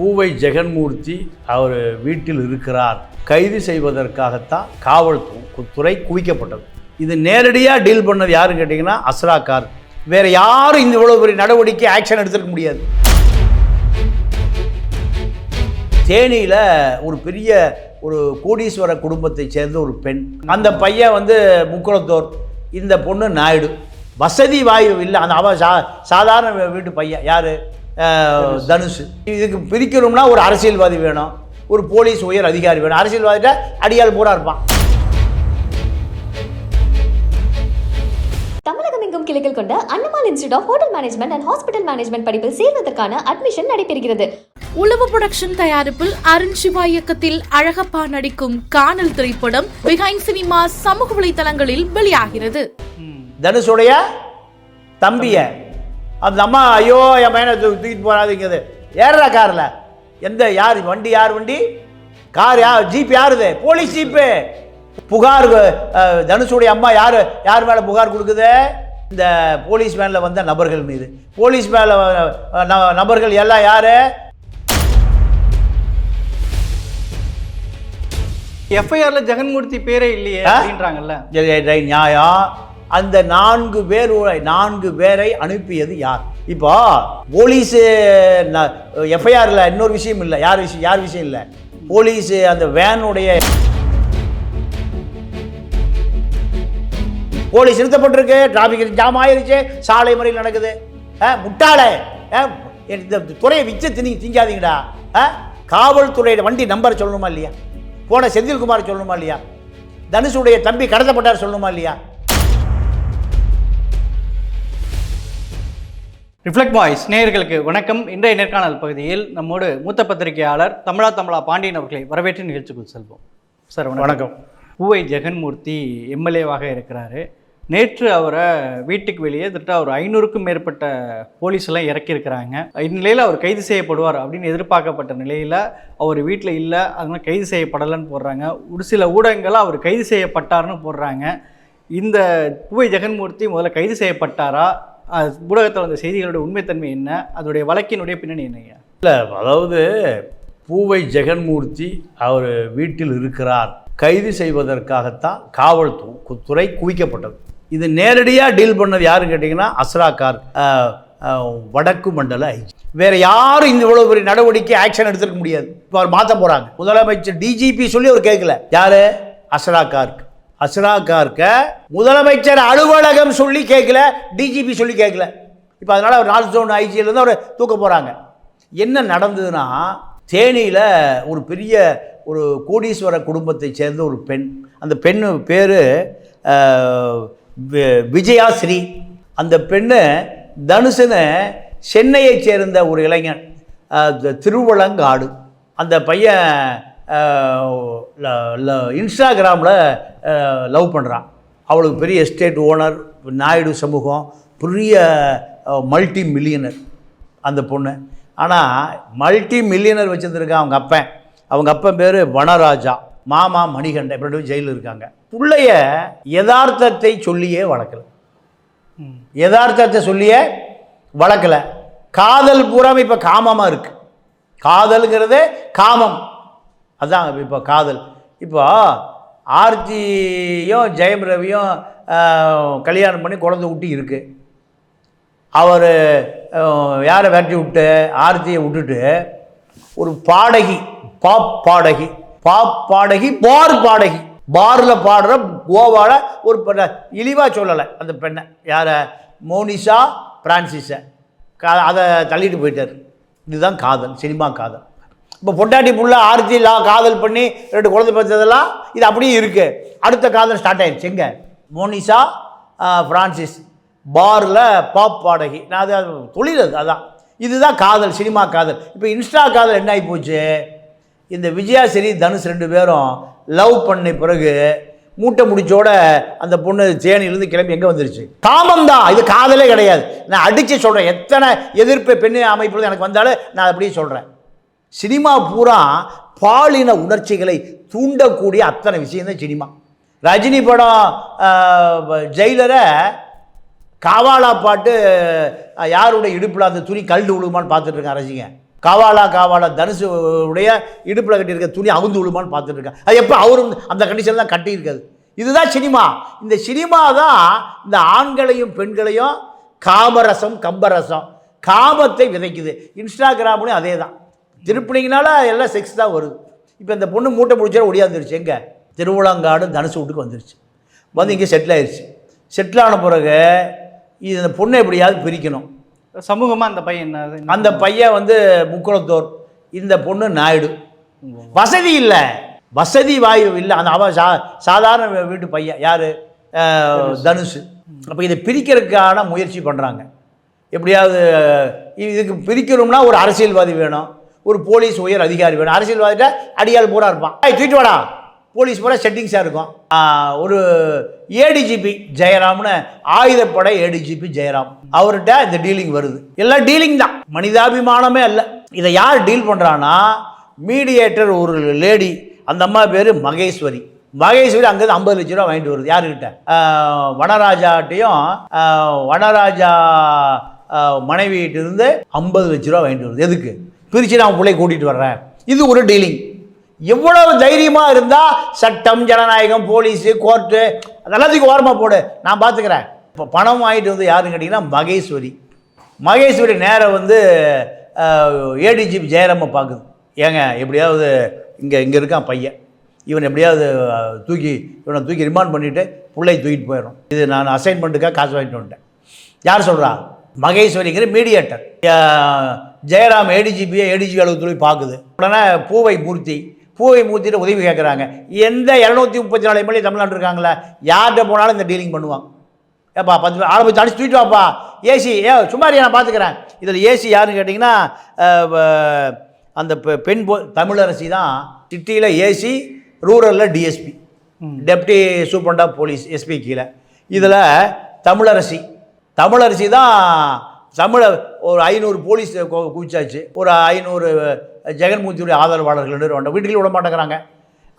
பூவை ஜெகன்மூர்த்தி அவர் வீட்டில் இருக்கிறார். கைது செய்வதற்காகத்தான் காவல்துறை குவிக்கப்பட்டது. இது நேரடியாக டீல் பண்ணது யாருன்னு கேட்டிங்கன்னா அஸ்ரா கார். யாரும் இந்த இவ்வளோ பெரிய நடவடிக்கை ஆக்ஷன் எடுத்துருக்க முடியாது. தேனியில் ஒரு பெரிய ஒரு கோடீஸ்வர குடும்பத்தை சேர்ந்த ஒரு பெண். அந்த பையன் வந்து முக்குளத்தோர். இந்த பொண்ணு நாயுடு. வசதி வாயு இல்லை. அந்த அவன் சா சாதாரண வீட்டு பையன். யார்? தனுஷ். இதுக்கு பிரிக்கணும்னா ஒரு அரசியல்வாதி வேணும். ஒரு போலீஸ் உயர் அதிகாரி வேணும். அரசியல்வாதிட்ட அடியாள் பூரா இருப்பான். தமிழகம் எங்கும் கிளைகள் கொண்ட Annamal institute of hotel management and hospital management படிப்பில் சேர்வதற்கான அட்மிஷன் நடைபெறுகிறது. உளவு புரொடக்ஷன் தயாரிப்பில் அருண் சிவா இயக்கத்தில் அழகப்பா நடிக்கும் காணல் திரைப்படம் பிஹைண்ட் சினிமா சமூக வலைதளங்களில் வெளியாகிறது. தனுஷுடைய தம்பிய. அந்த அம்மா ஐயோ என் பையனை தூக்கிட்டு போகாதீங்கிறது ஏறுறா காரில். எந்த யார் வண்டி யார் வண்டி? கார் யார் ஜீப் யாருது? Police jeep. புகார் தனுஷுடைய அம்மா யார் யார் மேலே புகார் கொடுக்குது? இந்த போலீஸ் வேனில் வந்த நபர்கள் மீது. போலீஸ் மேலே நபர்கள் எல்லாம் யார்? எஃப்ஐஆர்ல ஜெகன்மூர்த்தி பேரே இல்லையே? அப்படின்றாங்கல்ல. நியாயம். அந்த நான்கு பேர் நான்கு பேரை அனுப்பியது யார்? இப்போ போலீஸ் எஃப்ஐஆர்ல இன்னொரு விஷயம் இல்லை. யார் விஷயம் யார் விஷயம் இல்லை? போலீஸ் அந்த வேனுடைய போலீஸ் நிறுத்தப்பட்டிருக்கு. டிராஃபிக் ஜாம் ஆயிருச்சு. சாலை முறையில் நடக்குது. ஆ, முட்டாளே. ஆ, இந்த துறையை விச்சு திணி திங்காதீங்கடா. ஆ, காவல்துறையோட வண்டி நம்பர் சொல்லணுமா இல்லையா? போன செந்தில்குமார் சொல்லணுமா இல்லையா? தனுஷுடைய தம்பி கடத்தப்பட்டார் சொல்லணுமா இல்லையா? ரிஃப்ளெக்ட் பாய்ஸ் நேயர்களுக்கு வணக்கம். இன்றைய நேர்காணல் பகுதியில் நம்மோடு மூத்த பத்திரிகையாளர் தமிழா தமிழா பாண்டியன் அவர்களை வரவேற்று நிகழ்ச்சிக்குள் செல்வோம். சார் வணக்கம். பூவை ஜெகன்மூர்த்தி எம்எல்ஏவாக இருக்கிறாரு. நேற்று அவரை வீட்டுக்கு வெளியே திட்ட ஒரு ஐநூறுக்கும் மேற்பட்ட போலீஸ் எல்லாம் இறக்கியிருக்கிறாங்க. இந்நிலையில் அவர் கைது செய்யப்படுவார் அப்படின்னு எதிர்பார்க்கப்பட்ட நிலையில் அவர் வீட்டில் இல்லை அதனால கைது செய்யப்படலைன்னு போடுறாங்க. ஒரு சில ஊடகங்கள் அவர் கைது செய்யப்பட்டார்னு போடுறாங்க. இந்த பூவை ஜெகன்மூர்த்தி முதல்ல கைது செய்யப்பட்டாரா? ஊடகத்தில் வந்த செய்திகளுடைய உண்மைத்தன்மை என்ன? அதோடைய வழக்கினுடைய பின்னணி என்னங்க இல்லை அதாவது பூவை ஜெகன்மூர்த்தி அவர் வீட்டில் இருக்கிறார். கைது செய்வதற்காகத்தான் காவல்துறை குவிக்கப்பட்டது. இது நேரடியாக டீல் பண்ணது யாருன்னு கேட்டிங்கன்னா அஸ்ரா கார் வடக்கு மண்டல ஐஜி. வேற யாரும் இந்த இவ்வளோ பெரிய நடவடிக்கை ஆக்ஷன் எடுத்துருக்க முடியாது. இப்போ அவர் மாற்ற போகிறாங்க முதலமைச்சர் டிஜிபி சொல்லி அவர் கேட்கல. யாரு? அஸ்ரா கார்க். அஸ்ரா முதலமைச்சர் அலுவலகம் சொல்லி கேட்கல டிஜிபி சொல்லி கேட்கல இப்போ அதனால் அவர் நாலு ஜோன் ஐஜியிலேருந்து அவர் தூக்க போகிறாங்க என்ன நடந்ததுன்னா தேனியில் ஒரு பெரிய ஒரு கோடீஸ்வர குடும்பத்தை சேர்ந்த ஒரு பெண் அந்த பெண் பேர் விஜயா ஸ்ரீ. அந்த பெண்ணு தனுஷனை சென்னையைச் சேர்ந்த ஒரு இளைஞன் திருவளங்காடு அந்த பையன் இன்ஸ்டாகிராமில் லவ் பண்ணுறான் அவளுக்கு பெரிய எஸ்டேட் ஓனர் நாயுடு சமூகம் பெரிய மல்டி மில்லியனர் அந்த பொண்ணு. ஆனால் மல்டி மில்லியனர் வச்சுருந்துருக்கான் அவங்க அப்பன். அவங்க அப்பன் பேர் வனராஜா. மாமா மணிகண்டன் இப்படி ரெண்டு ஜெயிலில் இருக்காங்க. பிள்ளைய யதார்த்தத்தை சொல்லியே வளர்க்கல. யதார்த்தத்தை சொல்லியே வளர்க்கல. காதல் பூராம இப்போ காமமாக இருக்கு. காதலுங்கிறதே காமம். அதுதான் இப்போ காதல். இப்போ ஆர்த்தியும் ஜெயம் ரவியும் கல்யாணம் பண்ணி குழந்தை ஊட்டி இருக்குது அவர் யாரை விரட்டி விட்டு ஆர்த்தியை விட்டுட்டு ஒரு பாடகி பாப் பாடகி பாப் பாடகி பார் பாடகி. பாரில் பாடுற கோவாவில் ஒரு பெண்ணை. இழிவாக சொல்லலை அந்த பெண்ணை. யாரை? மோனிஷா பிரான்சிஸை. கா அதை தள்ளிட்டு போயிட்டார். இதுதான் காதல் சினிமா காதல். இப்போ பொட்டாட்டி புள்ள ஆர்த்தி லா காதல் பண்ணி ரெண்டு குழந்தை பெற்றதெல்லாம் இது அப்படியே இருக்குது அடுத்த காதல் ஸ்டார்ட் ஆயிடுச்சு. எங்கே? மோனிஷா ஃப்ரான்சிஸ் பாரில் பாப் பாடகி. நான் அது தொழில் அது அதான். இதுதான் காதல் சினிமா காதல். இப்போ இன்ஸ்டா காதல் என்ன ஆகி போச்சு? இந்த விஜயா சரி தனுஷ் ரெண்டு பேரும் லவ் பண்ண பிறகு மூட்டை முடிச்சோட அந்த பொண்ணு சேனிலிருந்து கிளம்பி எங்கே வந்துருச்சு? காமம் தான். இது காதலே கிடையாது. நான் அடித்து சொல்கிறேன் எத்தனை எதிர்ப்பு பெண்ணு அமைப்பு எனக்கு வந்தாலும் நான் அப்படியே சொல்கிறேன் சினிமா பூரா பாலின உணர்ச்சிகளை தூண்டக்கூடிய அத்தனை விஷயந்தான் சினிமா. ரஜினி படம் ஜெயிலரை காவாலா பாட்டு யாருடைய இடுப்பில் அந்த துணி கல்டு விழுமான்னு பார்த்துட்டு இருக்கான் காவாலா காவாலா தனுசு உடைய இடுப்பில் கட்டியிருக்க துணி அவுந்து விழுமான்னு பார்த்துட்டு இருக்கேன் அது எப்போ அவரும் அந்த கண்டிஷன் தான் கட்டியிருக்காது இதுதான் சினிமா. இந்த சினிமா தான் இந்த ஆண்களையும் பெண்களையும் காமரசம் கம்பரசம் காமத்தை விதைக்குது. இன்ஸ்டாகிராம்லையும் அதே தான் திருப்பினீங்கனால எல்லாம் செக்ஸ் தான் வருது. இப்போ இந்த பொண்ணு மூட்டை முடிச்சா ஒடியாந்துருச்சு. எங்கே? திருவிழாங்காடு தனுசு வீட்டுக்கு வந்துருச்சு. வந்து இங்கே செட்டில் ஆயிடுச்சு செட்டில் ஆன பிறகு இது இந்த பொண்ணை எப்படியாவது பிரிக்கணும். சமூகமா அந்த பையன் என்ன அந்த பையன் வந்து முக்குளத்தோர் இந்த பொண்ணு நாயுடு. வசதி இல்லை. வசதி வாயு இல்லை. அந்த அவன் சா சாதாரண வீட்டு பையன். யார்? தனுஷ் அப்போ இதை பிரிக்கிறதுக்கான முயற்சி பண்ணுறாங்க எப்படியாவது இது- இதுக்கு பிரிக்கணும்னா ஒரு அரசியல்வாதி வேணும். ஒரு போலீஸ் உயர் அதிகாரி வேணும். அரசியல்வாதிட்ட அடியால் பூரா இருப்பான். ஏய், தூக்கிட்டு வாடா. போலீஸ் பூரா செட்டிங்ஸாக இருக்கும். ஒரு ஏடிஜிபி ஜெயராம்னு ஆயுதப்படை ஏடிஜிபி ஜெயராம். அவர்கிட்ட இந்த டீலிங் வருது. எல்லாம் டீலிங் தான். மனிதாபிமானமே அல்ல. இதை யார் டீல் பண்ணுறான்னா மீடியேட்டர் ஒரு லேடி. அந்த அம்மா பேர் மகேஸ்வரி. மகேஸ்வரி அங்கேருந்து ஐம்பது லட்ச ரூபா வாங்கிட்டு வருது. யாருக்கிட்ட வனராஜாட்டையும் வனராஜா ஆஹ் இருந்து ஐம்பது லட்ச ரூபா வாங்கிட்டு வருது. எதுக்கு? பிரித்து நான் பிள்ளை கூட்டிகிட்டு வர்றேன். இது ஒரு டீலிங் எவ்வளவு தைரியமாக இருந்தால் சட்டம் ஜனநாயகம் போலீஸு கோர்ட்டு அதெல்லாத்துக்கும் ஓரமாக போடு. நான் பார்த்துக்கிறேன் இப்போ பணம் வாங்கிட்டு வந்து யாருன்னு கேட்டிங்கன்னா மகேஸ்வரி. மகேஸ்வரி நேரம் வந்து ஏடிஜிபி ஜெயராம பார்க்குது ஏங்க எப்படியாவது இங்கே இங்கே இருக்கான் பையன். இவன் எப்படியாவது தூக்கி இவனை தூக்கி ரிமாண்ட் பண்ணிவிட்டு பிள்ளை தூக்கிட்டு போயிடும் இது நான் அசைன்மெண்ட்டுக்காக காசு வாங்கிட்டு வந்துட்டேன். யார் சொல்கிறா மகேஸ்வரிங்கிற மீடியேட்டர் ஜெயராம் ஏடிஜிபியை ஏடிஜிபி அளவுக்கு போய் பார்க்குது. உடனே பூவை மூர்த்தி பூவை மூர்த்திட்டு உதவி கேட்குறாங்க எந்த இரநூத்தி முப்பத்தி நாலு எம்எல்ஏ தமிழ்நாட்டு இருக்காங்களே யார்கிட்ட போனாலும் இந்த டீலிங் பண்ணுவாங்க. ஏப்பா பத்து ஆளை போய் தடிச்சு தூக்கிட்டு வாப்பா. ஏசி ஏ சும்மாரியா நான் பார்த்துக்கிறேன் இதில் ஏசி யாருன்னு கேட்டிங்கன்னா அந்த பெண் போ தமிழரசி தான் சிட்டியில் AC ரூரலில் DSP deputy superintendent of police SP கீழே. இதில் தமிழரசி தமிழரசி தான் தமிழ ஒரு ஐநூறு போலீஸ் குவிச்சாச்சு. ஒரு ஐநூறு ஜெகன்மூர்த்தியுடைய ஆதரவாளர்கள் ரெண்டு வீட்டுக்குள்ள விட மாட்டேங்கிறாங்க.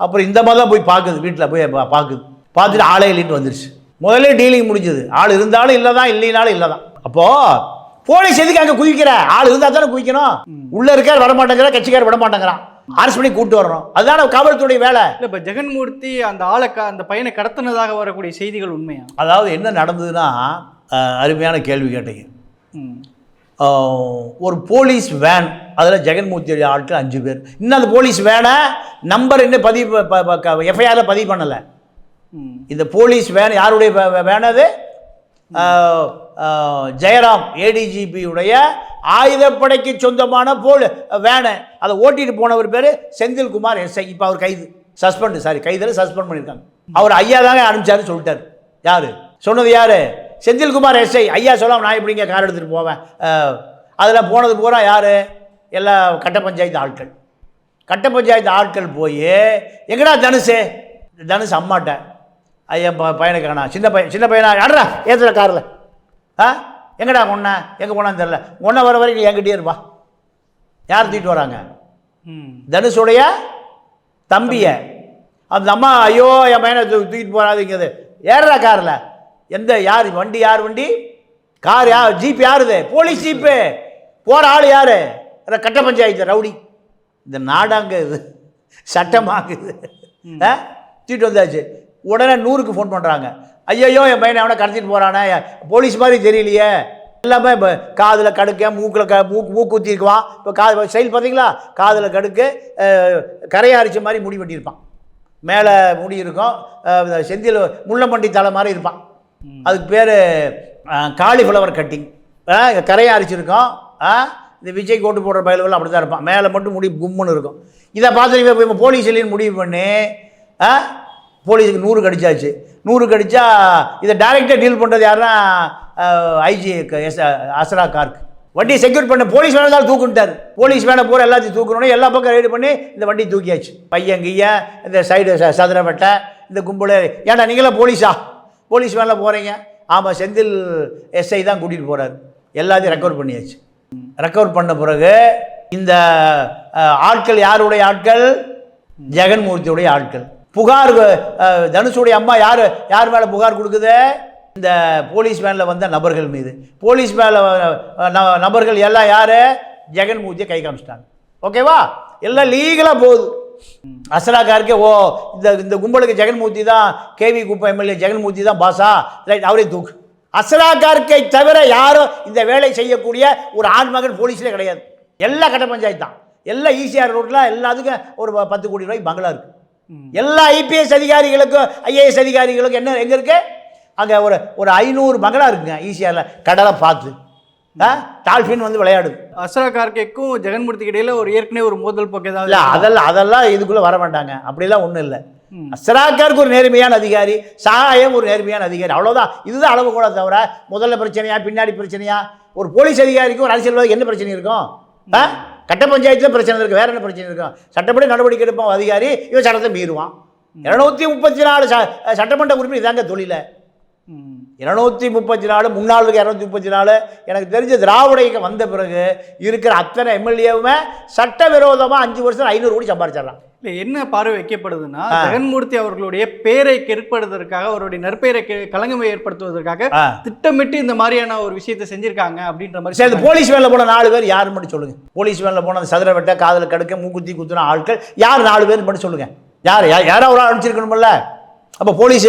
அப்புறம் இந்த மாதிரி தான் போய் பார்க்குது வீட்டில் போய் பார்க்குது. பார்த்துட்டு ஆளே இல்லைன்னு வந்துருச்சு. முதல்ல டீலிங் முடிஞ்சது. ஆள் இருந்தாலும் இல்லை தான் இல்லைனாலும் இல்லை தான் அப்போது போலீஸ் எதுக்கு அங்கே குதிக்கிற ஆள் இருந்தால் தானே குதிக்கணும் உள்ளே இருக்கார் வர மாட்டேங்கிறார் கட்சிக்கார் விட மாட்டேங்கிறான். அரசு பண்ணி கூட்டு வரணும். அதுதானே காவல்துறை வேலை. இல்ல இப்ப ஜெகன்மூர்த்தி அந்த ஆளை அந்த பையனை கடத்தினதாக வரக்கூடிய செய்திகள் உண்மையா? அதாவது என்ன நடந்ததுன்னா அருமையான கேள்வி கேட்டீங்க. ஒரு போலீஸ் வேன் அதில் ஜெகன்மூர்த்தியுடைய ஆட்கள் அஞ்சு பேர். இன்னும் அந்த போலீஸ் வேனை நம்பர் இன்னும் பதிவு எஃப்ஐஆரில் பதிவு பண்ணலை. இந்த போலீஸ் வேன் யாருடைய வேன் அது ஜெயராம் ஏடிஜிபியுடைய ஆயுதப்படைக்கு சொந்தமான போல் வேனை. அதை ஓட்டிட்டு போனவர் பேர் செந்தில்குமார் எஸ்ஐ இப்போ அவர் கைது சஸ்பெண்ட் சாரி கைதில் சஸ்பெண்ட் பண்ணியிருக்காங்க அவர் ஐயா தாங்க அனுப்பிச்சாரு சொல்லிட்டார். யார்? சொன்னது யார்? செந்தில்குமார் எஸ்ஐ ஐயா சொல்லாம நான் எப்படிங்க கார் எடுத்துகிட்டு போவேன்? அதில் போனது பூரா யார்? எல்லா கட்ட பஞ்சாயத்து ஆட்கள். கட்ட பஞ்சாயத்து ஆட்கள் போய் எங்கடா தனுஷு தனுஷ் அம்மாட்ட. ஐயா ப பையனை காணா சின்ன பையன் சின்ன பையனா? யாரா ஏற்றுற காரில். ஆ எங்கடா ஒன்றை எங்கே போனான்னு தெரில ஒன்றை வர வரைக்கும் என்கிட்டயே இருப்பா. யார் தூக்கிட்டு வராங்க? ம். தனுஷுடைய தம்பியை. அந்த அம்மா ஐயோ என் பையனை தூக்கிட்டு போகாதீங்கிறது ஏறுறா காரில். எந்த யார்? வண்டி யார் வண்டி? கார் யார்? ஜீப் யாருது? போலீஸ் ஜீப்பு போகிற ஆள் யார்? கட்ட பஞ்சாயத்து ரவுடி. இந்த நாடாங்க இது. சட்டமாகுது தூக்கிட்டு வந்தாச்சு. உடனே நூறுக்கு ஃபோன் பண்ணுறாங்க ஐயையோ என் பையனை அவனை கடத்திட்டு போகிறானே போலீஸ் மாதிரி தெரியலையே. எல்லாமே இப்போ காதில் கடுக்க மூக்கில் க மூக்கு மூக்கு ஊற்றிருக்குவான் இப்போ காது ஸ்டைல் பார்த்தீங்களா காதில் கடுக்கு அஹ், கரையை அரிச்ச மாதிரி முடி வெட்டியிருப்பான். மேலே முடி இருக்கும். செந்தில் முள்ளம்பண்டி தலை மாதிரி இருப்பான். அதுக்கு பேர் காலிஃப்ளவர் கட்டிங் கரையை அரிச்சிருக்கோம். ஆ, இந்த விஜய் கோட்டு போடுற பயலுவெல்லாம் அப்படி தான் இருப்பான். மேலே மட்டும் முடி கும்முன்னு இருக்கும். இதை பார்த்து இப்போ இப்போ போலீஸ் இல்லைன்னு முடிவு பண்ணி ஆ, போலீஸுக்கு நூறு கடிச்சாச்சு. நூறு கடிச்சா இதை டைரெக்டாக டீல் பண்ணுறது யாருன்னா ஐஜி எஸ் அசரா கார்க். வண்டியை செக்யூர் பண்ண போலீஸ் வேலை தான் தூக்குன்ட்டார். போலீஸ் வேலை பூரா எல்லாத்தையும் தூக்கணும்னு எல்லா பக்கம் ரைடு பண்ணி இந்த வண்டி தூக்கியாச்சு. பையன் கிய்யன் இந்த சைடு ச சதுர வெட்டை இந்த கும்பல். ஏன்டா நீங்களே போலீஸா? போலீஸ் வேலை போகிறீங்க ஆமாம் செந்தில் எஸ்ஐ தான் கூட்டிகிட்டு போகிறார் எல்லாத்தையும் ரெக்கவர் பண்ணியாச்சு. ரெக்கவர் பண்ண பிறகு இந்த ஆட்கள் யாருடைய ஆட்கள்? ஜெகன்மூர்த்தியுடைய ஆட்கள். புகார் தனுஷுடைய அம்மா யார் யார் மேலே புகார் கொடுக்குது? இந்த போலீஸ் வேனில் வந்த நபர்கள் மீது. போலீஸ் மேலே நபர்கள் எல்லாம் யார்? ஜெகன்மூர்த்தியை கை காமிச்சிட்டாங்க. ஓகேவா? எல்லாம் லீகலாக போகுது. அசராக்காருக்கு ஓ இந்த இந்த கும்பலுக்கு ஜெகன்மூர்த்தி தான் கேவி குப்பம் எம்எல்ஏ ஜெகன்மூர்த்தி தான் பாசா? ரைட் அவரே தூக்கு அசராக்கார்க்கை தவிர யாரும் இந்த வேலை செய்யக்கூடிய ஒரு ஆண்மகன் போலீஸ்லேயே கிடையாது. எல்லா கட்ட பஞ்சாயத்து தான். எல்லா ஈசிஆர் ரோட்டில் எல்லாத்துக்கும் ஒரு பத்து கோடி ரூபாய்க்கு பங்களா இருக்கு. எல்லா ஐபிஎஸ் அதிகாரிகளுக்கும் ஐஏஎஸ் அதிகாரிகளுக்கும் என்ன எங்கே இருக்கு? அங்கே ஒரு ஒரு ஐநூறு பங்களா இருக்குங்க ஈசிஆரில். கடலை பார்த்து. டால்ஃபின் வந்து விளையாடுது அஸ்ரா கார்கேக்கும் ஜெகன்மூர்த்திக்கு இடையில ஒரு ஏற்கனவே ஒரு மோதல் போக்கு இல்லை ஏதாவது அதெல்லாம் அதெல்லாம் இதுக்குள்ளே வர மாட்டாங்க. அப்படிலாம் ஒன்றும் இல்லை. அஸ்ராக்காருக்கு ஒரு நேர்மையான அதிகாரி சகாயம் ஒரு நேர்மையான அதிகாரி. அவ்வளோதான் இதுதான் அளவு கூட தவிர முதல்ல பிரச்சனையா பின்னாடி பிரச்சனையா? ஒரு போலீஸ் அதிகாரிக்கும் ஒரு அரசியல்வாதிக்கு என்ன பிரச்சனை இருக்கும்? ஆ? கட்ட பஞ்சாயத்தில் பிரச்சனை இருக்குது வேற என்ன பிரச்சனை இருக்கும்? சட்டப்படி நடவடிக்கை எடுப்பான் அதிகாரி இவன் சட்டத்தை மீறுவான். இருநூத்தி முப்பத்தி நாலு சட்டமன்ற உறுப்பினர் இதாங்க தொழில. இருநூத்தி முப்பத்தி நாலு முன்னாள் இருக்க இரநூத்தி முப்பத்தி நாலு எனக்கு தெரிஞ்ச திராவிட இயக்கம் வந்த பிறகு இருக்கிற அத்தனை எம்எல்ஏவுமே சட்டவிரோதமாக அஞ்சு வருஷம் ஐநூறு கோடி சம்பாரிச்சிடலாம். இல்ல என்ன பார்வை வைக்கப்படுதுன்னா. ஜெகன்மூர்த்தி அவர்களுடைய பேரை கெடுப்படுவதற்காக அவருடைய நற்பெயரை கெ- களங்கம் ஏற்படுத்துவதற்காக திட்டமிட்டு இந்த மாதிரியான ஒரு விஷயத்தை செஞ்சிருக்காங்க அப்படின்ற மாதிரி சரி. போலீஸ் வேனில் போன நாலு பேர் யாருன்னு மட்டும் சொல்லுங்க. போலீஸ் வேனில் போன அந்த சதுர வெட்ட காதில் கடுக்க மூக்குத்தி குத்துன ஆட்கள் யார் நாலு பேர் மட்டும் சொல்லுங்க. யார் யாரோ ஒரு ஆள் அனுப்பிச்சிருக்கணும்ல அப்போ போலீஸ்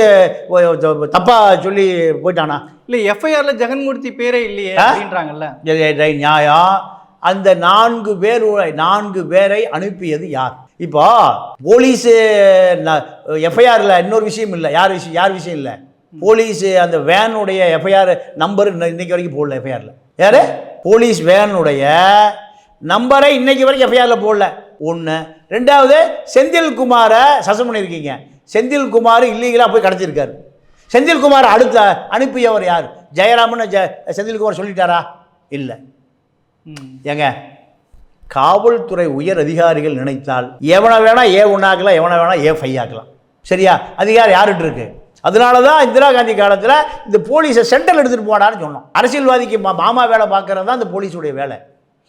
தப்பா சொல்லி போயிட்டானா? இல்ல எஃப்ஐஆர்ல ஜெகன்மூர்த்தி பேரே இல்லையே? அப்படின்றாங்கல்ல. நியாயம் அந்த நான்கு பேர் நான்கு பேரை அனுப்பியது யார்? இப்போ போலீஸ் எஃப்ஐஆரில் இன்னொரு விஷயம் இல்லை. யார் விஷயம் யார் விஷயம் இல்லை? போலீஸ் அந்த வேனுடைய எஃப்ஐஆர் நம்பர் இன்னைக்கு வரைக்கும் போடல எஃப்ஐஆரில் யார்? போலீஸ் வேனுடைய நம்பரை இன்னைக்கு வரைக்கும் எஃப்ஐஆரில் போடல. ஒன்று ரெண்டாவது செந்தில்குமாரை சஸ்பெண்ட் பண்ணியிருக்கீங்க. செந்தில்குமார் இல்லீகலாக போய் கடத்திருக்காரு செந்தில்குமார் அடுத்த அனுப்பியவர் யார்? ஜெயராமன் ஜெ செந்தில்குமார் சொல்லிட்டாரா? இல்லை. ம். ஏங்க காவல்துறை உயர் அதிகாரிகள் நினைத்தால் எவனை வேணா ஏ ஒன்றாக்கலாம் எவனை வேணா ஏ ஃபைவ் ஆக்கலாம். சரியா? அதிகாரம் யாருட்டு இருக்கு? அதனால தான் இந்திரா காந்தி காலத்தில் இந்த போலீஸை சென்ட்ரல் எடுத்துகிட்டு போடான்னு சொன்னோம். அரசியல்வாதிக்கு மாமா வேலை பார்க்கறது தான் இந்த போலீஸுடைய வேலை.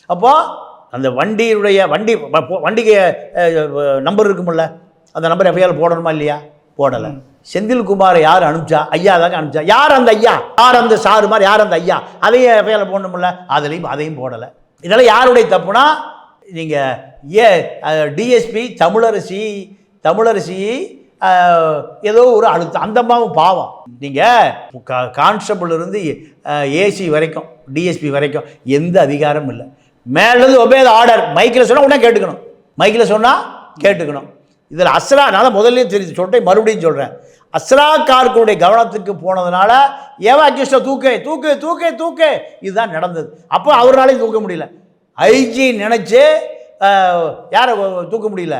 அப்போது அந்த வண்டியுடைய வண்டி வண்டிக்கு நம்பர் இருக்குமில்ல? அந்த நம்பர் எஃப்ஐஆர் போடணுமா இல்லையா? போடலை. செந்தில்குமாரை யார் அனுப்பிச்சா? ஐயா தாங்க அனுப்பிச்சா. யார் அந்த ஐயா? யார் அந்த சாரு மாதிரி யார் அந்த ஐயா? அதையும் எஃப்ஐஆர் போடணுமில்ல அதுலேயும் அதையும் போடலை. இதெல்லாம் யாருடைய தப்புனா நீங்கள் ஏ டிஎஸ்பி தமிழரசி தமிழரசி ஏதோ ஒரு அழுத்தம் அந்த அம்மாவும் பாவம். நீங்கள் கான்ஸ்டபிள் இருந்து ஏசி வரைக்கும் டிஎஸ்பி வரைக்கும் எந்த அதிகாரமும் இல்லை. மேலேருந்து ஒபேத ஆர்டர். மைக்கில் சொன்னால் உடனே கேட்டுக்கணும். மைக்கில் சொன்னால் கேட்டுக்கணும். இதில் அஸ்ரா நான் முதல்லையும் தெரிஞ்சு சொல்லிட்டேன் மறுபடியும் சொல்கிறேன் அஸ்ரா கவனத்துக்கு போனதுனால ஏவா கிருஷ்ண தூக்கு தூக்கு தூக்கு தூக்கு. இதுதான் நடந்தது. அப்போ அவராலையும் தூக்க முடியல. ஐஜி நினச்சி யாரை தூக்க முடியல?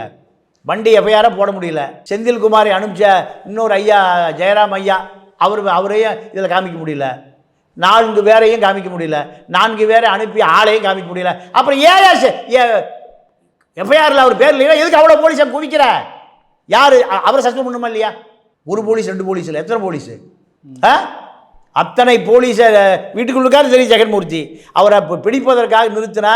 வண்டி எஃப்ஐஆரை போட முடியல. செந்தில்குமாரை அனுப்பிச்ச இன்னொரு ஐயா ஜெயராம் ஐயா அவர் அவரையும் இதில் காமிக்க முடியல. நான்கு பேரையும் காமிக்க முடியல. நான்கு பேரை அனுப்பி ஆளையும் காமிக்க முடியல. அப்புறம் ஏன் எஃப்ஐஆரில் அவர் பேர் இல்லையா? எதுக்கு அவ்வளோ போலீஸை குவிக்கிற? யார்? அவரை சஸ்பெண்ட் பண்ணுமா இல்லையா? ஒரு போலீஸ் ரெண்டு போலீஸ் இல்லை. எத்தனை போலீஸு ஆ? அத்தனை போலீஸை வீட்டுக்குள்ளுக்காரு தெரியும் ஜெகன்மூர்த்தி. அவரை இப்போ பிடிப்பதற்காக நிறுத்தினா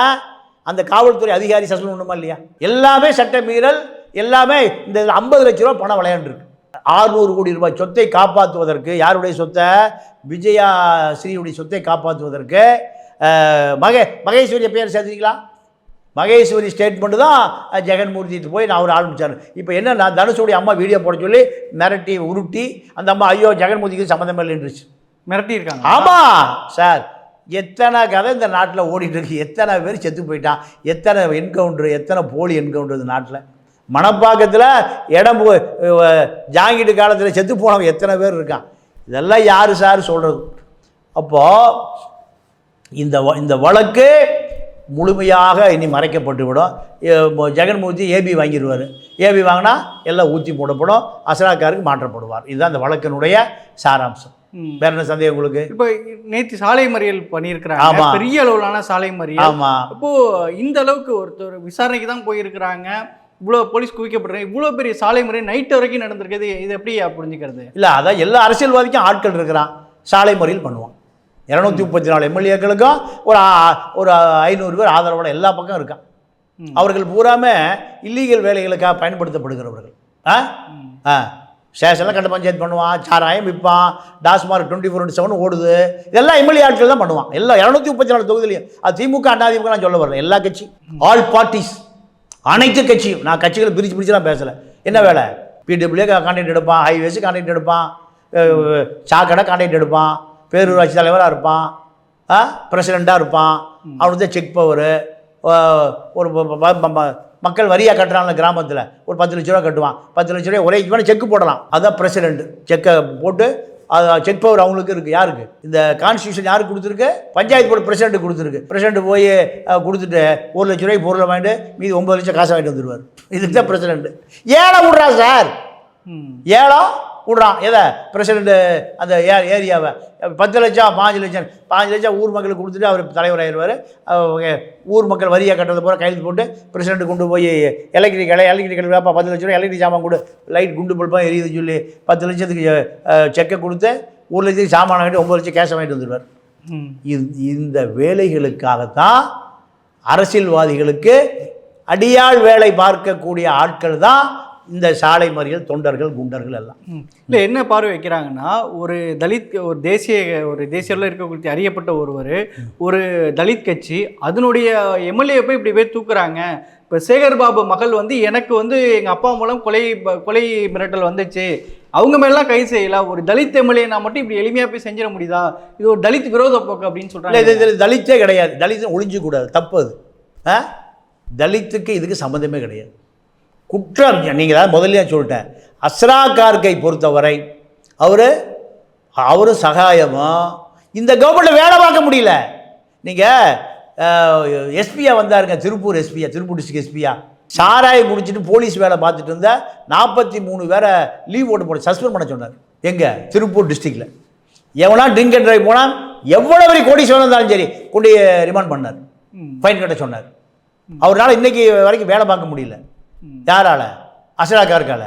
அந்த காவல்துறை அதிகாரி சஸ்பெண்ட் பண்ணுமா இல்லையா? எல்லாமே சட்ட மீறல் எல்லாமே இந்த ஐம்பது லட்ச ரூபா பணம் விளையாண்டுருக்கு. ஆறுநூறு கோடி ரூபாய் சொத்தை காப்பாற்றுவதற்கு யாருடைய சொத்தை? விஜயா ஸ்ரீயுடைய சொத்தை காப்பாற்றுவதற்கு மகே மகேஸ்வரிய பேர் சேர்த்துக்கலாம் மகேஸ்வரி ஸ்டேட்மெண்ட் தான் ஜெகன்மூர்த்திட்டு போய் நான் அவர் ஆரம்பித்தார் இப்போ என்ன நான் தனுஷோடைய அம்மா வீடியோ போட சொல்லி மிரட்டி உருட்டி அந்த அம்மா ஐயோ ஜெகன்மூர்த்திக்கு சம்மந்தம் இல்லைன்றுச்சு மிரட்டி இருக்காங்க ஆமாம் சார். எத்தனை கதை இந்த நாட்டில் ஓடிட்டு இருக்கு. எத்தனை பேர் செத்து போயிட்டான். எத்தனை என்கவுண்டர் எத்தனை போலி என்கவுண்டர் இந்த நாட்டில். மணப்பாக்கத்தில் இடம் ஜாங்கிட்டு காலத்தில் செத்து போனவங்க எத்தனை பேர் இருக்கான். இதெல்லாம் யார் சார் சொல்கிறது அப்போது இந்த இந்த வழக்கு முழுமையாக இனி மறைக்கப்பட்டு விடும் எ- மொ- ஜெகன்மூர்த்தி ஏபி வாங்கிடுவார் ஏபி வாங்கினா எல்லாம் ஊற்றி போடப்படும். அசராக்காருக்கு மாற்றப்படுவார். இதுதான் இந்த வழக்கினுடைய சாராம்சம். வேற என்ன சந்தேகம் உங்களுக்கு? இப்போ நேத்து சாலை மறியல் பண்ணியிருக்கிறாங்க. ஆமா. பெரிய அளவிலான சாலை மறியல். ஆமாம் அப்போ இந்த அளவுக்கு ஒருத்தர் விசாரணைக்கு தான் போயிருக்கிறாங்க. இவ்வளோ போலீஸ் குவிக்கப்படுறாங்க இவ்வளோ பெரிய சாலை மறியல் நைட் வரைக்கும் நடந்திருக்குது. இது எப்படி புரிஞ்சுக்கிறது? இல்லை அதான் எல்லா அரசியல்வாதிக்கும் ஆட்கள் இருக்கிறான். சாலை மறியல் பண்ணுவான். இரநூத்தி முப்பத்தி நாலு எம்எல்ஏக்களுக்கும் ஒரு ஒரு ஐநூறு பேர் ஆதரவோட எல்லா பக்கம் இருக்கான். அவர்கள் பூராமே இல்லீகல் வேலைகளுக்காக பயன்படுத்தப்படுகிறவர்கள். ஆ? ஆ. ஸ்டேஷனில் கட்ட பஞ்சாயத்து பண்ணுவான் சாராயம் விற்பான் டாஸ்மார்க் டுவெண்ட்டி ஃபோர் செவன் ஓடுது. இதெல்லாம் எம்எல்ஏ ஆட்கள் தான் பண்ணுவான் எல்லாம் இரநூத்தி முப்பத்தி நாலு தொகுதியிலையும் அது திமுக அதிமுக நான் சொல்ல வரல. எல்லா கட்சி ஆல் பார்ட்டிஸ் அனைத்து கட்சியும். நான் கட்சிகளை பிரித்து பிரிச்சுலாம் பேசலை. என்ன வேலை? பிடபிள்யூ கான்ட்ராக்ட் எடுப்பான் ஹைவேஸ் கான்ட்ராக்ட் எடுப்பான் சாக்கடை கான்ட்ராக்ட் எடுப்பான் பேரூராட்சி தலைவராக இருப்பான் பிரசிடெண்ட்டாக இருப்பான். அவனுக்கு தான் செக் பவரு ஒரு மக்கள் வரியாக கட்டுறாங்க கிராமத்தில். ஒரு பத்து லட்ச ரூபா கட்டுவான். பத்து லட்ச ரூபா ஒரே இவனை செக் போடலாம். அதுதான் பிரசிடெண்ட் செக்கை போட்டு அது செக் பவர் அவங்களுக்கு இருக்குது யாருக்கு? இந்த கான்ஸ்டியூஷன் யாருக்கு கொடுத்துருக்கு? பஞ்சாயத்து போர்டு பிரசிடென்ட் கொடுத்துருக்கு. பிரசிடென்ட் போய் கொடுத்துட்டு ஒரு லட்ச ரூபாய்க்கு பொருளை வாங்கிட்டு மீதி ஒம்பது லட்சம் காசை வாங்கிட்டு வந்துடுவார் இதுக்கு தான் பிரசிடென்ட் ஏழை விட்றா சார். ஏழம் விட்றான் எதை? பிரசிடென்ட் அந்த ஏ ஏரியாவை. பத்து லட்சம் பாஞ்சு லட்சம். பாஞ்சு லட்சம் ஊர் மக்களுக்கு கொடுத்துட்டு அவர் தலைவர் ஆயிடுவார். ஊர் மக்கள் வரியாக கட்டுறது போகிற கையெழுத்து போட்டு பிரசிடென்ட் கொண்டு போய் எலக்ட்ரிக் எலக்ட்ரிக் கழிவாப்பா பத்து லட்ச ரூபா எலக்ட்ரிக் சாமான் கொடு. லைட் குண்டு பல்பாக எரியுது சொல்லி பத்து லட்சத்துக்கு செக்கை கொடுத்து ஒரு லட்சத்துக்கு சாமான் வாங்கிட்டு ஒம்பது லட்சம் கேஷை வாங்கிட்டு வந்துடுவார். இந்த வேலைகளுக்காகத்தான் அரசியல்வாதிகளுக்கு அடியாள் வேலை பார்க்கக்கூடிய ஆட்கள் தான் இந்த சாலை மறியல் தொண்டர்கள் குண்டர்கள் எல்லாம். இல்லை என்ன பார்வை வைக்கிறாங்கன்னா ஒரு தலித் ஒரு தேசிய ஒரு தேசியத்தில் இருக்கக்கூடிய அறியப்பட்ட ஒருவர் ஒரு தலித் கட்சி அதனுடைய எம்எல்ஏ போய் இப்படி போய் தூக்குறாங்க. இப்போ சேகர் பாபு மகள் வந்து எனக்கு வந்து எங்கள் அப்பா மூலம் கொலை கொலை மிரட்டல் வந்துச்சு. அவங்க மேலாம் கைது செய்யல. ஒரு தலித் எம்எல்ஏனா மட்டும் இப்படி எளிமையாக போய் செஞ்சிட முடியுதா? இது ஒரு தலித் விரோத போக்கு அப்படின்னு சொல்கிறாங்க தலித்தே கிடையாது. தலித்து ஒழிஞ்சக்கூடாது தப்பு அது. ஆ? தலித்துக்கு இதுக்கு சம்மந்தமே கிடையாது. குற்றம். நீங்கள் தான் முதல்லயே சொல்லிட்டேன். அஸ்ரா கார்கை பொறுத்தவரை அவர் அவரும் சகாயமும் இந்த கவர்மெண்ட்டில் வேலை பார்க்க முடியல. நீங்கள் எஸ்பியா வந்தாருங்க. திருப்பூர் எஸ்பியா திருப்பூர் டிஸ்ட்ரிக்ட் எஸ்பியா சாராயை முடிச்சுட்டு போலீஸ் வேலை பார்த்துட்டு இருந்தா நாற்பத்தி மூணு பேரை லீவ் ஓட்டு போட சஸ்பெண்ட் பண்ண சொன்னார். எங்கே? திருப்பூர் டிஸ்ட்ரிக்டில் எவனா ட்ரிங்க் அண்ட் ட்ரைவ் போனால் எவ்வளோ பெரிய கோடீஸ்வரன் இருந்தாலும் சரி கொண்டு ரிமாண்ட் பண்ணார். ஃபைன் கட்ட சொன்னார். அவரால் இன்னைக்கு வரைக்கும் வேலை பார்க்க முடியல. யாரால? அசலாக்காருக்கால.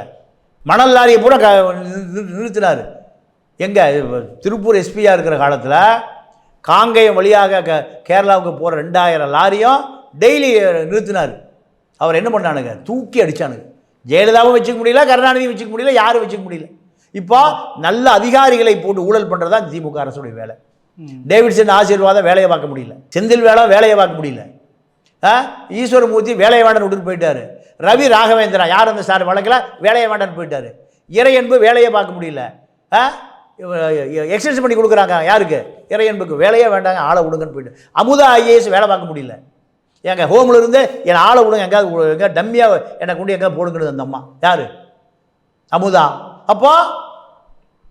மணல் லாரியை பூரா க நிறு- நிறு- நிறுத்தினார். எங்கே? திருப்பூர் எஸ்பியாக இருக்கிற காலத்தில் காங்கேயம் வழியாக க கேரளாவுக்கு போகிற ரெண்டாயிரம் லாரியும் டெய்லி நிறுத்தினார். அவர் என்ன பண்ணானுங்க? தூக்கி அடிச்சானுங்க. ஜெயலலிதாவும் வச்சுக்க முடியல கருணாநிதியும் வச்சுக்க முடியல யாரும் வச்சுக்க முடியல. இப்போ நல்ல அதிகாரிகளை போட்டு ஊழல் பண்ணுறது தான் திமுக அரசுடைய வேலை. டேவிட்சன் ஆசீர்வாதம் வேலையை பார்க்க முடியல. செந்தில் வேலை வேலையை பார்க்க முடியல? ஈஸ்வரமூர்த்தி வேலையை விட்டுட்டு போயிட்டார். ரவி ராகவேந்திரா யார் அந்த சார்? வழக்கில் வேலையை வேண்டான்னு இறையன்பு வேலையை பார்க்க முடியல. எக்ஸ்டென்ஷன் பண்ணி கொடுக்குறாங்க. யாருக்கு? இறையன்புக்கு. வேலையே வேண்டாங்க ஆளை விடுங்கன்னு போயிட்டு. அமுதா ஐஏஎஸ் வேலை பார்க்க முடியல. எங்கள் ஹோமில் இருந்து என் ஆளை விடுங்க எங்கேயாவது எங்கே டம்மியாக என்னை கொண்டு எங்கே போடுங்கிறது அந்த அம்மா. யார்? அமுதா. அப்போ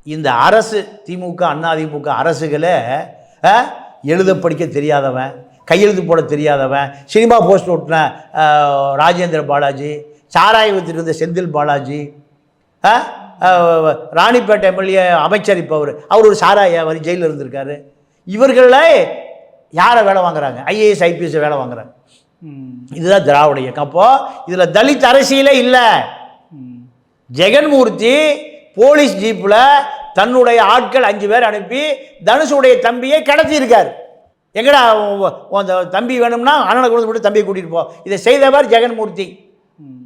இந்த அரசு திமுக அண்ணா திமுக அரசுகளை ஆ, எழுத படிக்க தெரியாதவன். கையெழுத்து போட தெரியாதவன் சினிமா போஸ்ட் ஓட்டின ராஜேந்திர பாலாஜி சாராய இருந்த செந்தில் பாலாஜி ராணிப்பேட்டை எம்எல்ஏ அமைச்சர் இப்போ அவர். அவர் ஒரு சாராய வரி ஜெயிலில் இருந்திருக்காரு. இவர்களே யாரை வேலை வாங்குறாங்க? ஐஏஎஸ் ஐபிஎஸ் வேலை வாங்குறாங்க. இதுதான் திராவிட இயக்கம். அப்போ இதில் தலித் அரசியலே இல்லை. ஜெகன்மூர்த்தி போலீஸ் ஜீப்பில் தன்னுடைய ஆட்கள் அஞ்சு பேர் அனுப்பி தனுஷுடைய தம்பியை கடத்தியிருக்கார். எங்கடா உன் உன் த- தம்பி வேணும்னா அண்ணனை கொண்டு போட்டு தம்பியை கூட்டிகிட்டு போ. இதை செய்தவர் ஜெகன்மூர்த்தி.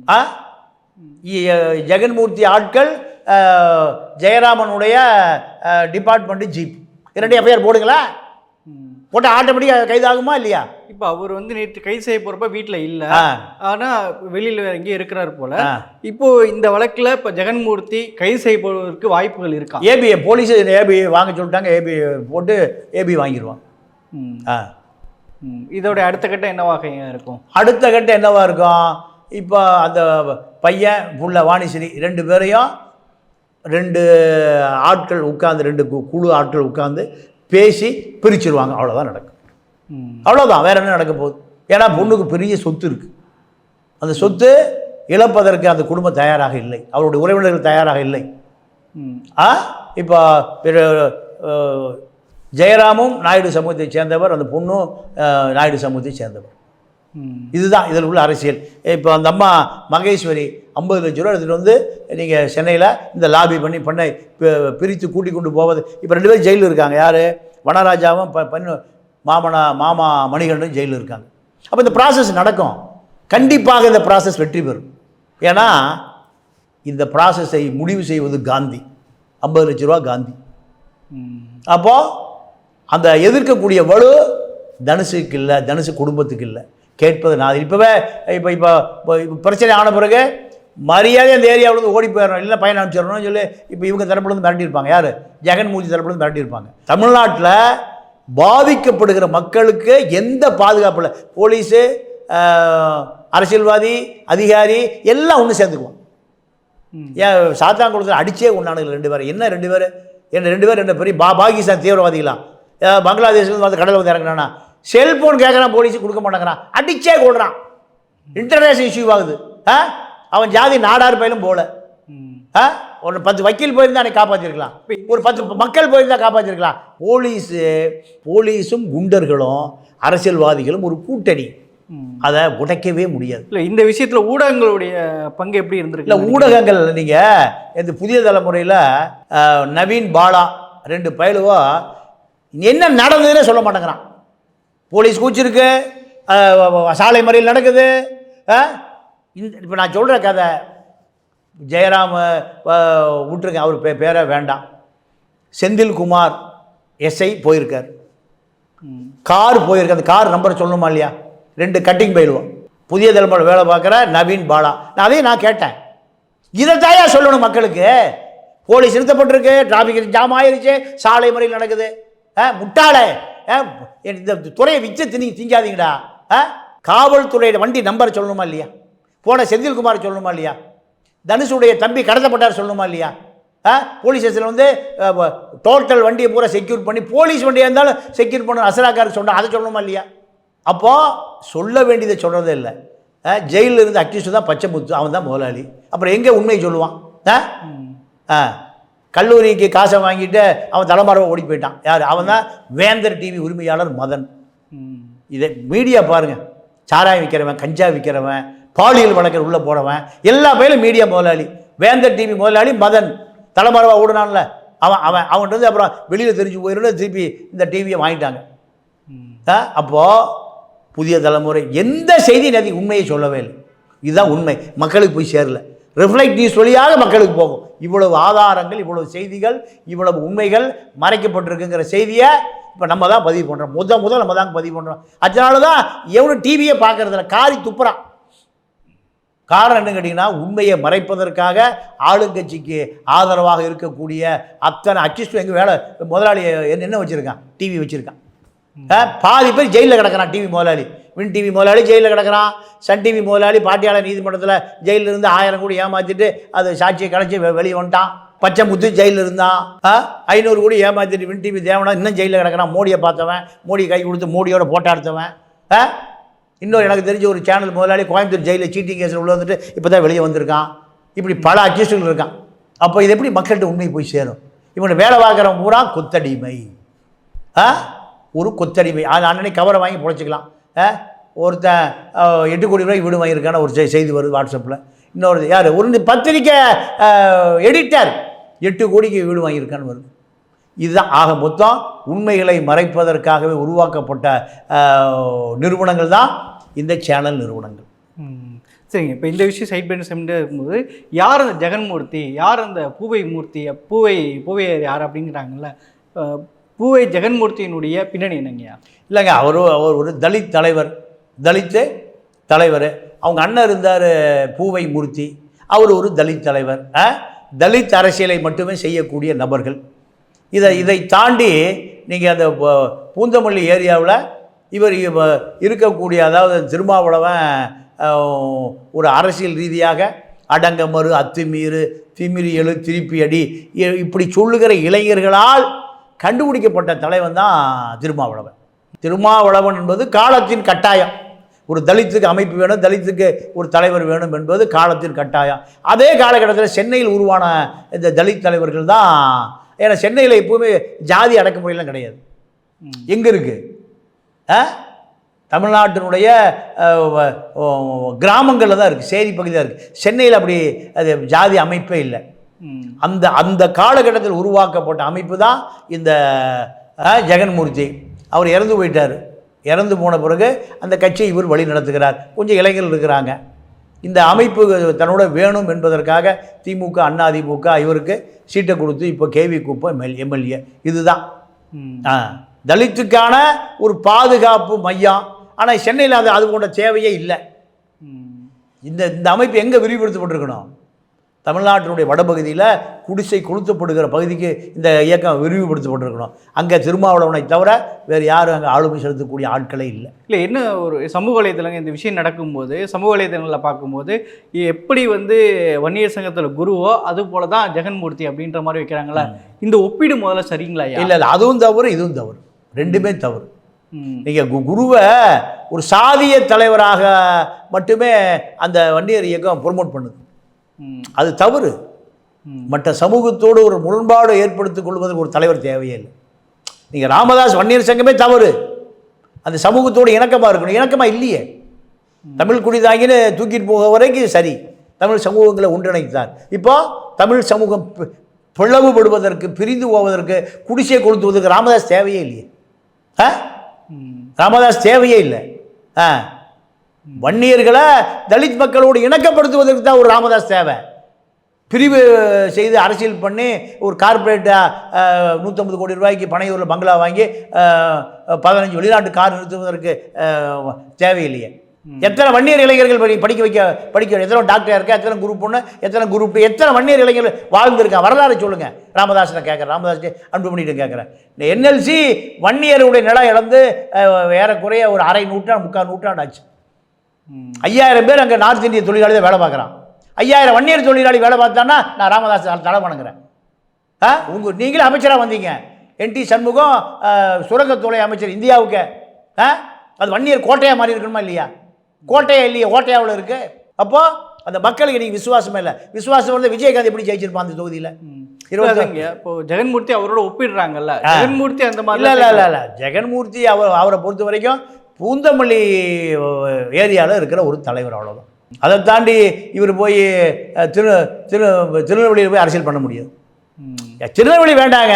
ஆ? ஜெகன்மூர்த்தி ஆட்கள் ஜெயராமனுடைய டிபார்ட்மெண்ட்டு ஜீப் இரண்டு எஃப்ஐஆர் போடுங்களா? ம் போட்டால் ஆட்டோமேட்டிக்காக கைதாகுமா இல்லையா? இப்போ அவர் வந்து நேற்று கைது செய்ய போகிறப்ப வீட்டில் இல்லை. ஆ. ஆனா வெளியில் வேற எங்கேயும் இருக்கிறார் போல. ஆ. இப்போ இந்த வழக்குல இப்போ ஜெகன்மூர்த்தி கைது செய்யப்படுவதற்கு வாய்ப்புகள் இருக்கா? ஏபிஐ போலீஸ் ஏபி வாங்க சொல்லிட்டாங்க. ஏபி போட்டு ஏபி வாங்கிடுவான். ஆ. ம். இதோட அடுத்த கட்டம் என்னவாக இருக்கும்? அடுத்த கட்டம் என்னவா இருக்கும்? இப்போ அந்த பையன் புள்ள வாணிஸ்ரீ ரெண்டு பேரையும் ரெண்டு ஆட்கள் உட்காந்து ரெண்டு குழு ஆட்கள் உட்காந்து பேசி பிரிச்சிருவாங்க. அவ்வளோதான் நடக்கும். ம். அவ்வளோதான் வேற என்ன நடக்க போகுது? ஏன்னா பொண்ணுக்கு பெரிய சொத்து இருக்குது அந்த சொத்து இழப்பதற்கு அந்த குடும்பம் தயாராக இல்லை. அவருடைய உறவினர்கள் தயாராக இல்லை. ம். ஆ? இப்போ ஜெயராமும் நாயுடு சமூகத்தைச் சேர்ந்தவர் அந்த பொண்ணும் நாயுடு சமூகத்தைச் சேர்ந்தவர். இதுதான் இதில் உள்ள அரசியல். இப்போ அந்த அம்மா மகேஸ்வரி ஐம்பது லட்ச ரூபா எடுத்துகிட்டு வந்து நீங்கள் சென்னையில் இந்த லாபி பண்ணி பண்ணை பிரித்து கூட்டி கொண்டு போவது. இப்போ ரெண்டு பேரும் ஜெயிலில் இருக்காங்க. யார்? வனராஜாவும் ப பண்ணு மாமனா மாமா மணிகண்டன் ஜெயிலில் இருக்காங்க. அப்போ இந்த ப்ராசஸ் நடக்கும். கண்டிப்பாக இந்த ப்ராசஸ் வெற்றி பெறும். ஏன்னா இந்த ப்ராசஸை முடிவு செய்வது காந்தி. ஐம்பது லட்ச ரூபா காந்தி. அப்போது அந்த எதிர்க்கக்கூடிய வலு தனுஷுக்கு இல்லை தனுஷு குடும்பத்துக்கு இல்லை. கேட்பது நான் இப்போவே இப்போ இப்போ இப்போ பிரச்சனை ஆன பிறகு மரியாதை அந்த ஏரியாவிலேருந்து ஓடி போயிடணும் இல்லை பையன் அனுப்பிச்சிடணும்னு சொல்லி இப்போ இவங்க தரப்புலேருந்து மிரட்டியிருப்பாங்க யார்? ஜெகன்மூர்த்தி தரப்புலேருந்து மிரட்டியிருப்பாங்க தமிழ்நாட்டில் பாதிக்கப்படுகிற மக்களுக்கு எந்த பாதுகாப்பு இல்லை. போலீஸு அரசியல்வாதி அதிகாரி எல்லாம் ஒன்று சேர்ந்துக்குவோம். ஏன் சாத்தாங்குளத்தில் அடிச்சே கொண்டானுங்க ரெண்டு பேரும் என்ன ரெண்டு பேர்? என்ன ரெண்டு பேர்? ரெண்டு பெரிய பா பாகிஸ்தான் தீவிரவாதிகளா? ஏன் பங்களாதேஷ்லேருந்து வந்து கடலில் வந்து இறங்குறானா? செல்ஃபோன் கேட்குறான் போலீஸ் கொடுக்க மாட்டேங்கிறான். அடிச்சே கொள்றான் இன்டர்நேஷனல் இஷ்யூ ஆகுது. ஆ? அவன் ஜாதி நாடார் பயிலும் போல. ஆ? ஒரு பத்து வக்கீல் போயிருந்தா அன்னைக்கு காப்பாற்றிருக்கலாம் ஒரு பத்து மக்கள் போயிருந்தா காப்பாற்றிருக்கலாம் போலீஸு போலீஸும் குண்டர்களும் அரசியல்வாதிகளும் ஒரு கூட்டணி. அதை உடைக்கவே முடியாது. இல்ல இந்த விஷயத்துல ஊடகங்களுடைய பங்கு எப்படி இல்லை இருந்திருக்கு ஊடகங்கள் நீங்கள் இந்த புதிய தலைமுறையில் நவீன் பாலா ரெண்டு பயலுவோ என்ன நடந்ததுன்னே சொல்ல மாட்டேங்கிறான். போலீஸ் கூச்சிருக்கு சாலை மறியல் நடக்குது இப்போ நான் சொல்கிற கதை ஜெயராம் அஹ், விட்டுருங்க அவர் பே பேரை வேண்டாம். செந்தில்குமார் எஸ்ஐ போயிருக்கார். கார் போயிருக்கு அந்த கார் நம்பர் சொல்லணுமா இல்லையா? ரெண்டு கட்டிங் பயிலுவோம் புதிய தலைமுறை வேலை பார்க்குற நவீன் பாலா. நான் அதையும் நான் கேட்டேன். இதை தாயா சொல்லணும் மக்களுக்கு? போலீஸ் நிறுத்தப்பட்டிருக்கு டிராஃபிக் ஜாம் ஆயிருச்சு சாலை முறையில் நடக்குது. முட்டாளே. ஆ, இந்த துறையை விச்சு திணி திங்காதீங்கடா. ஆ காவல்துறையோட வண்டி நம்பர் சொல்லணுமா இல்லையா? போன செந்தில்குமார் சொல்லணுமா இல்லையா? தனுஷுடைய தம்பி கடத்தப்பட்டார் சொல்லணுமா இல்லையா? ஆ போலீஸ் ஸ்டேஷனில் வந்து டோட்டல் வண்டியை பூரா செக்யூர் பண்ணி போலீஸ் வண்டியாக இருந்தாலும் செக்யூர் பண்ண அசராக்காருக்கு சொன்னால் அதை சொல்லணுமா இல்லையா? அப்போது சொல்ல வேண்டியதை சொல்கிறதே இல்லை. ஜெயிலில் இருந்து அக்யூஸ்ட் தான் பச்சை முத்து. அவன் தான் முதலாளி. அப்புறம் எங்கே உண்மையை சொல்லுவான்? ஆ? ஆ. கல்லூரிக்கு காசை வாங்கிட்டு அவன் தலைமறைவை ஓடி போயிட்டான். யார்? அவன் தான் வேந்தர் டிவி உரிமையாளர் மதன். இதை மீடியா பாருங்கள் சாராயம் விற்கிறவன் கஞ்சா விற்கிறவன் பாலியல் வழக்கில் உள்ளே போகிறவன் எல்லா பேரும் மீடியா முதலாளி. வேந்தர் டிவி முதலாளி மதன். தலைமறைவா ஓடுனான்ல. அவன் அவன் அவன்கிட்ட வந்து அப்புறம் வெளியில் தெரிஞ்சு போயிருந்து திருப்பி இந்த டிவியை வாங்கிட்டாங்க. அப்போது புதிய தலைமுறை எந்த செய்தி நதி உண்மையை சொல்லவே இல்லை. இதுதான் உண்மை. மக்களுக்கு போய் சேரல. ரிஃப்ளெக்ட் நியூஸ் வழியாக மக்களுக்கு போகும். இவ்வளவு ஆதாரங்கள் இவ்வளவு செய்திகள் இவ்வளவு உண்மைகள் மறைக்கப்பட்டிருக்குங்கிற செய்தியை இப்போ நம்ம தான் பதிவு பண்ணுறோம் முத முதல் நம்ம தான் பதிவு பண்ணுறோம் அதனால தான் எவனும் டிவியை பார்க்கறதில்ல. காரி துப்புறான் காரணம் என்ன கேட்டிங்கன்னா உண்மையை மறைப்பதற்காக ஆளுங்கட்சிக்கு ஆதரவாக இருக்கக்கூடிய அத்தனை அக்யூஸ்டும் எங்கள் வேலை முதலாளி என்ன வச்சுருக்கான்? டிவி வச்சுருக்கான். பாதி பேர் ஜெயிலில் கிடக்கிறான் டிவி முதலாளி. வின் டிவி முதலாளி ஜெயிலில் கிடக்கிறான். சன் டிவி முதலாளி பாட்டியாளர் நீதிமன்றத்தில் ஜெயிலில் இருந்து ஆயிரம் கோடி ஏமாற்றிட்டு அது சாட்சியை கிடச்சி வெளியே வந்துட்டான். பச்சை முத்து ஜெயிலில் இருந்தான் ஐநூறு கோடி ஏமாற்றிட்டு வின் டிவி தேவனா இன்னும் ஜெயிலில் கிடக்கிறான். மோடியை பார்த்தவன் மோடி கை கொடுத்து மோடியோட போட்டோ எடுத்தவன். ஆ? இன்னொரு எனக்கு தெரிஞ்ச ஒரு சேனல் முதலாளி கோயம்புத்தூர் ஜெயிலில் சீட்டிங் கேஸில் உள்ள வந்துட்டு இப்போ தான் வெளியே வந்திருக்கான். இப்படி பல அக்யூஸ்டுகள் இருக்கான். அப்போ இது எப்படி மக்கள்கிட்ட உண்மை போய் சேரும்? இவனை வேலை பார்க்குறவன் பூரா கொத்தடிமை. ஆ? ஒரு கொத்தடிமை. அது அண்ணனை கவரை வாங்கி பொழைச்சிக்கலாம் ஒருத்தன் எட்டு கோடி ரூபாய் வீடு வாங்கியிருக்கான ஒரு செய்தி வருது வாட்ஸ்அப்பில். இன்னொரு யார்? ஒரு பத்திரிக்கை எடிட்டர் எட்டு கோடிக்கு வீடு வாங்கியிருக்கான்னு வருது. இதுதான். ஆக மொத்தம் உண்மைகளை மறைப்பதற்காகவே உருவாக்கப்பட்ட நிறுவனங்கள் தான் இந்த சேனல் நிறுவனங்கள். சரிங்க. இப்போ இந்த விஷயம் சைட் பை சைடு இருக்கும்போது யார் அந்த ஜெகன்மூர்த்தி யார் அந்த பூவை மூர்த்தி பூவை பூவையர் யார் அப்படிங்கிறாங்கல்ல பூவை ஜெகன்மூர்த்தியினுடைய பின்னணி என்னங்கய்யா? இல்லைங்க அவர் அவர் ஒரு தலித் தலைவர். தலித்து தலைவர். அவங்க அண்ணன் இருந்தார் பூவை மூர்த்தி. அவர் ஒரு தலித் தலைவர். தலித் அரசியலை மட்டுமே செய்யக்கூடிய நபர்கள். இதை இதை தாண்டி நீங்கள் அந்த ப- பூந்தமல்லி ஏரியாவில் இவர் இவ- இருக்கக்கூடிய அதாவது திருமாவளவன் ஒரு அரசியல் ரீதியாக அடங்கமறு அத்துமீறு திமிரியலு திருப்பியடி திருப்பி அடி இ- இப்படி சொல்லுகிற இளைஞர்களால் கண்டுபிடிக்கப்பட்ட தலைவன் தான் திருமாவளவன். திருமாவளவன் என்பது காலத்தின் கட்டாயம். ஒரு தலித்துக்கு அமைப்பு வேணும் தலித்துக்கு ஒரு தலைவர் வேணும் என்பது காலத்தின் கட்டாயம். அதே காலகட்டத்தில் சென்னையில் உருவான இந்த தலித் தலைவர்கள் தான் ஏன்னா சென்னையில் எப்பவுமே ஜாதி அடக்குமுறையெல்லாம் கிடையாது. எங்கே இருக்குது தமிழ்நாட்டினுடைய கிராமங்களில் தான் இருக்குது சேரி பகுதி தான் இருக்குது சென்னையில் அப்படி அது ஜாதி அமைப்பே இல்லை. அந்த அந்த காலகட்டத்தில் உருவாக்கப்பட்ட அமைப்பு தான் இந்த ஜெகன்மூர்த்தி. அவர் இறந்து போயிட்டார். இறந்து போன பிறகு அந்த கட்சியை இவர் வழி நடத்துகிறார். கொஞ்சம் இளைஞர்கள் இருக்கிறாங்க. இந்த அமைப்பு தன்னோட வேணும் என்பதற்காக திமுக அண்ணா திமுக இவருக்கு சீட்டை கொடுத்து இப்போ கேவி குப்பம் எம்எல் எம்எல்ஏ இதுதான். தலித்துக்கான ஒரு பாதுகாப்பு மையம். ஆனால் சென்னையில் அது அது போன்ற தேவையே இல்லை. இந்த இந்த அமைப்பு எங்கே விரிவுபடுத்தப்பட்டிருக்கணும்? தமிழ்நாட்டினுடைய வடபகுதியில் குடிசை கொளுத்தப்படுகிற பகுதிக்கு இந்த இயக்கம் விரிவுபடுத்தப்பட்டிருக்கணும். அங்கே திருமாவளவனை தவிர வேறு யாரும் அங்கே ஆளுமை செலுத்தக்கூடிய ஆட்களே இல்லை. இல்லை என்ன ஒரு சமூக வலைதளங்கள் இந்த விஷயம் நடக்கும்போது சமூக வலைதளங்களில் பார்க்கும்போது எப்படி வந்து வன்னியர் சங்கத்தில் குருவோ அது போல தான் ஜெகன்மூர்த்தி அப்படின்ற மாதிரி வைக்கிறாங்களா இந்த ஒப்பீடு முதல்ல சரிங்களா இல்லை இல்லை அதுவும் தவறு இதுவும் தவறு. ரெண்டுமே தவறு. நீங்கள் குருவை ஒரு சாதிய தலைவராக மட்டுமே அந்த வன்னியர் இயக்கம் ப்ரொமோட் பண்ணுது. அது தவறு. மற்ற சமூகத்தோடு ஒரு முரண்பாடு ஏற்படுத்திக் கொள்வதற்கு ஒரு தலைவர் தேவையே இல்லை நீங்கள் ராமதாஸ் வன்னியர் சங்கமே தவறு. அந்த சமூகத்தோடு இணக்கமாக இருக்கணும். இணக்கமாக இல்லையே. தமிழ் குடிதாங்கின்னு தூக்கிட்டு போக வரைக்கும் சரி. தமிழ் சமூகங்களை ஒன்றிணைத்தார். இப்போ தமிழ் சமூகம் பிளவுபடுவதற்கு பிரிந்து போவதற்கு குடிசை கொளுத்துவதற்கு ராமதாஸ் தேவையே இல்லையே. ஆ? ம். ராமதாஸ் தேவையே இல்லை. ஆ. வன்னியர்களை தலித் மக்களோடு இணக்கப்படுத்துவதற்கு தான் ஒரு ராமதாஸ் தேவை. பிரிவு செய்து அரசியல் பண்ணி ஒரு கார்ப்பரேட்டாக நூற்றம்பது கோடி ரூபாய்க்கு பனையூரில் பங்களா வாங்கி பதினஞ்சு வெளிநாட்டு கார் நிறுத்துவதற்கு தேவையில்லையே. எத்தனை வன்னியர் இளைஞர்கள் படி படிக்க வைக்க படிக்க எத்தனை டாக்டர் இருக்கா எத்தனை குரூப் ஒன்று எத்தனை குரூப் எத்தனை வன்னியர் இளைஞர்கள் வாழ்ந்திருக்கா? வரலாறு சொல்லுங்கள் ராமதாஸனை கேட்குறேன் ராமதாஸ் அன்பு பண்ணிட்டு கேட்குறேன். இந்த என்எல்சி வன்னியருடைய நிலம் இழந்து ஏறக்குறைய ஒரு அரை நூற்றாண்டு முக்கால் நூற்றாண்டு ஆச்சு. ஐயாயிரம் பேர் அங்கே நார்த் இந்திய தொழிலாளி தான் வேலை பார்க்குறான். ஐயாயிரம் வன்னியர் தொழிலாளி வேலை பார்த்தான்னா நான் ராமதாஸ் தலை வணங்குறேன் ஆ? உங்கள் நீங்களே அமைச்சராக வந்தீங்க. என்டி சண்முகம் சுரங்கத்துறை அமைச்சர் இந்தியாவுக்கு. ஆ? அது வன்னியர் கோட்டையாக மாறி இருக்கணுமா இல்லையா? கோட்டையா இல்லையா? ஓட்டையாவில் இருக்கு. அப்போ அந்த மக்களுக்கு நீங்கள் விசுவாசமே இல்லை. விசுவாசம் வந்து விஜயகாந்த் எப்படி ஜெயிச்சிருப்பான் அந்த தொகுதியில்? இல்லைங்க, இப்போ ஜெகன்மூர்த்தி அவரோட ஒப்பிடுறாங்கல்ல. ஜெகன்மூர்த்தி அந்த இல்லை மாதிரி இல்லை இல்லை இல்லை. ஜெகன்மூர்த்தி அவர் அவரை பொறுத்த வரைக்கும் பூந்தமல்லி ஏரியாவில் இருக்கிற ஒரு தலைவர் அவ்வளோதான் அதை தாண்டி இவர் போய் திரு திரு திருநெல்வேலியில் போய் அரசியல் பண்ண முடியாது. திருநெல்வேலி வேண்டாங்க.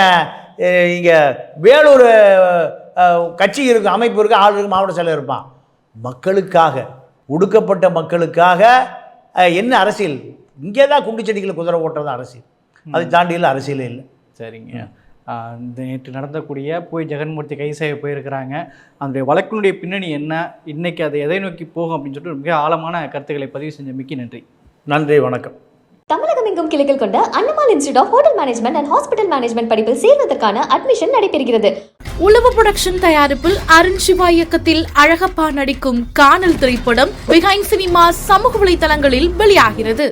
இங்கே வேலூர் கட்சி இருக்கும் அமைப்பு இருக்குது ஆள் இருக்கு மாவட்ட செயலர் இருப்பான். மக்களுக்காக ஒடுக்கப்பட்ட மக்களுக்காக என்ன அரசியல்? இங்கே தான் குண்டு செடிகளை குதிரை ஓட்டுறது அரசியல். அதை தாண்டியில் அரசியலே இல்லை. சரிங்க. நேற்று நடந்தக்கூடிய போய் ஜெகன்மூர்த்தி கைது செய்ய போயிருக்கிறாங்க. அதனுடைய வழக்கினுடைய பின்னணி என்ன? இன்னைக்கு அதை எதை நோக்கி போகும் அப்படின்னு சொல்லிட்டு மிக ஆழமான கருத்துக்களை பதிவு செஞ்ச மிக்க நன்றி. நன்றி வணக்கம். தமிழகம் எங்கும் கிளைகள் கொண்ட Annamal institute of hotel management and hospital management படிப்பில் சேர்வதற்கான அட்மிஷன் நடைபெறுகிறது. உளவு புரொடக்ஷன் தயாரிப்பில் அருண் சிவா இயக்கத்தில் அழகப்பா நடிக்கும் காணல் திரைப்படம் பிஹைண்ட் சினிமா சமூக வலைதளங்களில் வெளியாகிறது.